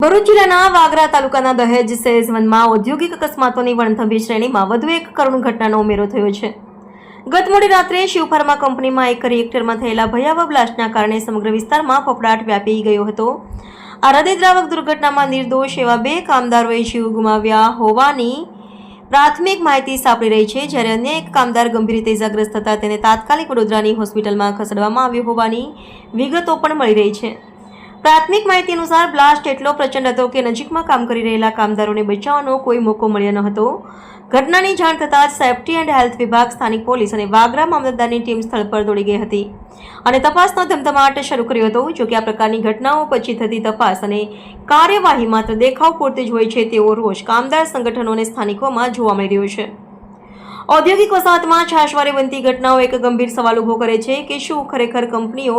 ભરૂચ જિલ્લાના વાગરા તાલુકાના દહેજ સેઝવનમાં ઔદ્યોગિક અકસ્માતોની વણથંભી શ્રેણીમાં વધુ એક કરુણ ઘટનાનો ઉમેરો થયો છે. ગત મોડી રાત્રે શિવફાર્મા કંપનીમાં એક રિએક્ટરમાં થયેલા ભયાવહ બ્લાસ્ટના કારણે સમગ્ર વિસ્તારમાં ફફડાટ વ્યાપી ગયો હતો. આ હૃદયદ્રાવક દુર્ઘટનામાં નિર્દોષ એવા બે કામદારોએ જીવ ગુમાવ્યા હોવાની પ્રાથમિક માહિતી સાંપડી રહી છે, જ્યારે અન્ય એક કામદાર ગંભીર રીતે ઇજાગ્રસ્ત થતા તેને તાત્કાલિક વડોદરાની હોસ્પિટલમાં ખસેડવામાં આવ્યો હોવાની વિગતો પણ મળી રહી છે. પ્રાથમિક માહિતી અનુસાર બ્લાસ્ટ એટલો પ્રચંડ હતો કે નજીકમાં કામ કરી રહેલા કામદારોને બચાવવાનો કોઈ મોકો મળ્યો ન હતો. ઘટનાની જાણ થતાં જ સેફટી એન્ડ હેલ્થ વિભાગ સ્થાનિક પોલીસ અને વાગરા મામલતદારની ટીમ સ્થળ પર દોડી ગઈ હતી અને તપાસનો ધમધમાટ શરૂ કર્યો હતો, જો કે આ પ્રકારની ઘટનાઓ પછી થતી તપાસ અને કાર્યવાહી માત્ર દેખાવ પૂરતી જ હોય છે તેવો રોષ કામદાર સંગઠનો અને સ્થાનિકોમાં જોવા મળી રહ્યો છે. ઔદ્યોગિક વસાહતમાં છાશવારે બનતી ઘટનાઓ એક ગંભીર સવાલ ઊભો કરે છે કે શું ખરેખર કંપનીઓ